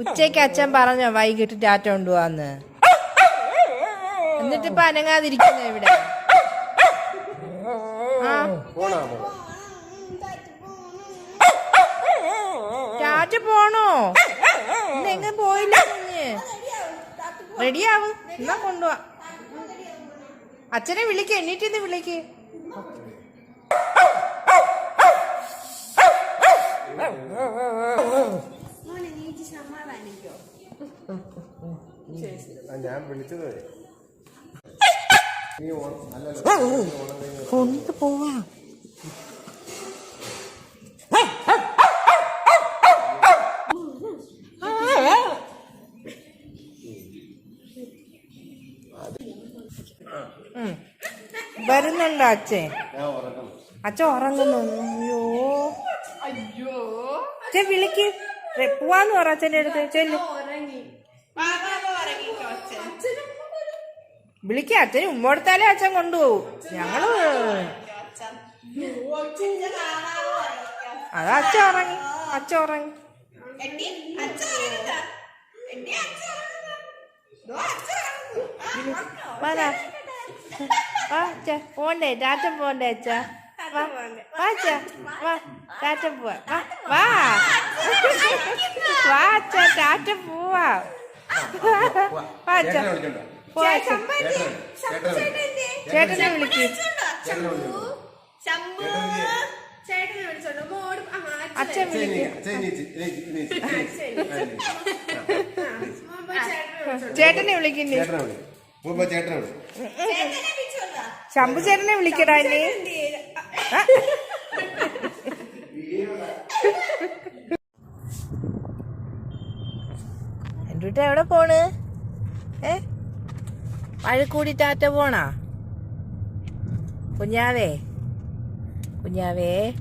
ഉച്ചയ്ക്ക് അച്ഛൻ പറഞ്ഞോ വൈകിട്ട് ടാറ്റ കൊണ്ടുപോവാന്ന്. എന്നിട്ട് ഇപ്പൊ അനങ്ങാതിരിക്കുന്നു ഇവിടെ. ടാറ്റ പോണോ? ഇന്ന് എങ്ങും പോയില്ല കുഞ്ഞ്. റെഡിയാവും. എന്നാ കൊണ്ടുപോവാ. അച്ഛനെ വിളിക്ക എണ്ണീറ്റിന്ന് വിളിക്ക്. Oh, oh, വിളിച്ചത് നീ ഓണം ഞാൻ വിളിച്ചത് കൊണ്ട് പോവാ. വരുന്നുണ്ടോ അച്ഛൻ അച്ഛൻ ഉറങ്ങുന്നു. അയ്യോ. അച്ഛൻ വിളിക്ക്. റെ- പോവാന്ന് പറ അച്ഛന്റെ അടുത്ത്. ചെല്ലു. വിളിക്ക അച്ഛന് ഉമ്മോടുത്താലേ അച്ഛൻ കൊണ്ടുപോകും. ഞങ്ങൾ അത് അച്ഛൻ ഉറങ്ങി. അച്ഛൻ ഉറങ്ങി. പോണ്ടേ ടാറ്റ പോണ്ടേ അച്ഛ? വാ വാ അച്ഛ വാ ടാറ്റ പോവാ വാ വാ വാ അച്ഛ ടാറ്റ പോവാ വാ അച്ഛ ചേട്ടനെ വിളിക്ക്. അച്ഛൻ വിളിക്ക്. ചേട്ടനെ വിളിക്കുന്നു ചേട്ടനെ ശംഭു ചേട്ടനെ വിളിക്കടാ ആ. എന്റെ എവിടെ പോണ്? ഏ? മഴക്കൂടി ടാറ്റ പോണാ? കുഞ്ഞാവേ? കുഞ്ഞാവേ?